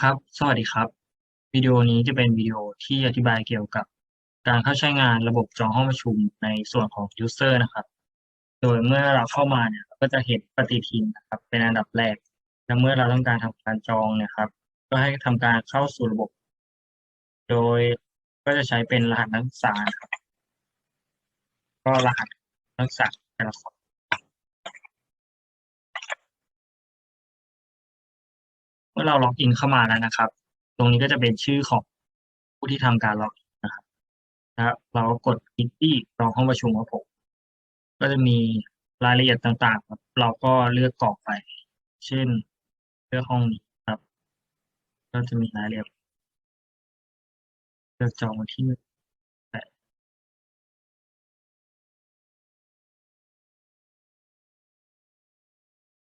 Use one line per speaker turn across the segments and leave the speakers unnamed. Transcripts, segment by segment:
ครับ สวัสดีครับ วิดีโอนี้จะเป็นวิดีโอที่อธิบายเกี่ยวกับการเข้าใช้งานระบบจองห้องประชุมในส่วนของ User นะครับ โดยเมื่อเราเข้ามาเนี่ยก็จะเห็นปฏิทินนะครับ เป็นอันดับแรก และเมื่อเราต้องการทำการจองเนี่ยครับ ก็ให้ทำการเข้าสู่ระบบ โดยก็จะใช้เป็นรหัสนักศึกษาครับ ก็รหัสนักศึกษาแต่ละคน เมื่อเราล็อกอินเข้ามาแล้วนะครับ ตรงนี้ก็จะเป็นชื่อของผู้ที่ทำการล็อกอินนะครับแล้วเราก็กดคลิกที่รองห้องประชุมครับผม ก็จะมีรายละเอียดต่างๆครับเราก็เลือกกรอกไป เช่นเลือกห้องนี้ครับ ก็จะมีรายละเอียดเลือกจองวันที่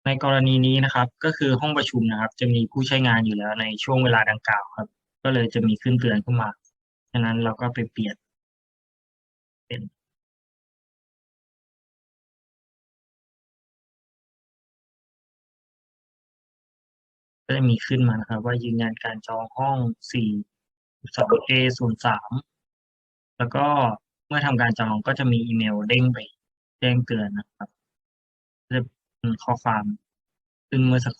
ในกรณีนี้นะครับ ก็คือห้องประชุมนะครับ จะมีผู้ใช้งานอยู่แล้วในช่วงเวลาดังกล่าวครับ ก็เลยจะมีขึ้นเตือนขึ้นมาฉะนั้นเราก็ไปเปลี่ยนเป็นก็จะมีขึ้นมานะครับ ว่ายืนยันการจองห้องสี่สอง A ศูนย์สามแล้วก็เมื่อทำการจองก็จะมีอีเมลเด้งไปแจ้งเตือนนะครับ ข้อความขึ้นเมื่อสัก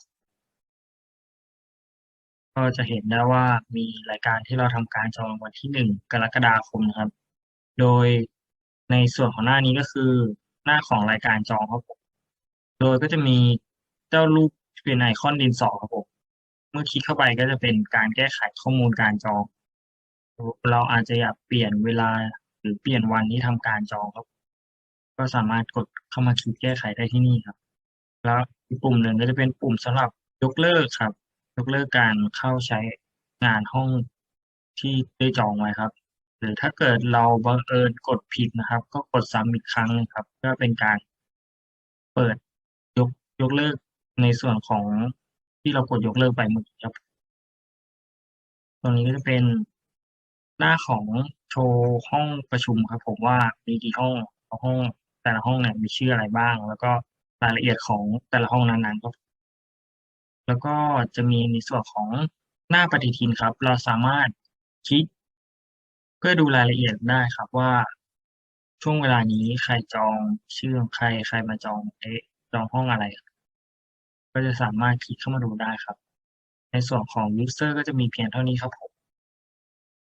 ก็จะเห็นได้ว่ามีรายการที่เราทำการจองวันที่หนึ่งกรกฎาคมนะครับ โดยในส่วนของหน้านี้ก็คือหน้าของรายการจองครับผมโดยก็จะมีเจ้ารูปเป็นไอคอนดินสอครับผมเมื่อคลิกเข้าไปก็จะเป็นการแก้ไขข้อมูลการจอง เราอาจจะอยากเปลี่ยนเวลาหรือเปลี่ยนวันที่ทำการจองครับ ก็สามารถกดเข้ามาคลิกแก้ไขได้ที่นี่ครับ แล้วอีกปุ่มหนึ่งก็จะเป็นปุ่มสำหรับยกเลิกครับ ยกเลิกการเข้าใช้งานห้องที่ได้จองไว้ครับ หรือถ้าเกิดเราบังเอิญกดผิดนะครับ ก็กดซ้ำอีกครั้งหนึงครับ เพื่อเป็นการเปิดยกยกเลิกในส่วนของที่เรากดยกเลิกไปเมื่อกี้ครับตรงนี้ก็จะเป็นหน้าของโชว์ห้องประชุมครับ ผมว่ามีกี่ห้องห้องแต่ละห้องเนี่ยมีชื่ออะไรบ้าง แล้วก็ รายละเอียดของแต่ละห้องนั้นๆครับ แล้วก็จะมีในส่วนของหน้าปฏิทินครับ เราสามารถคลิกเพื่อดูรายละเอียดได้ครับว่าช่วงเวลานี้ใครจองชื่อของใครใครมาจองเอ๊ะจองห้องอะไร ก็จะสามารถคลิกเข้ามาดูได้ครับ ในส่วนของ user ก็จะมีเพียงเท่านี้ครับผม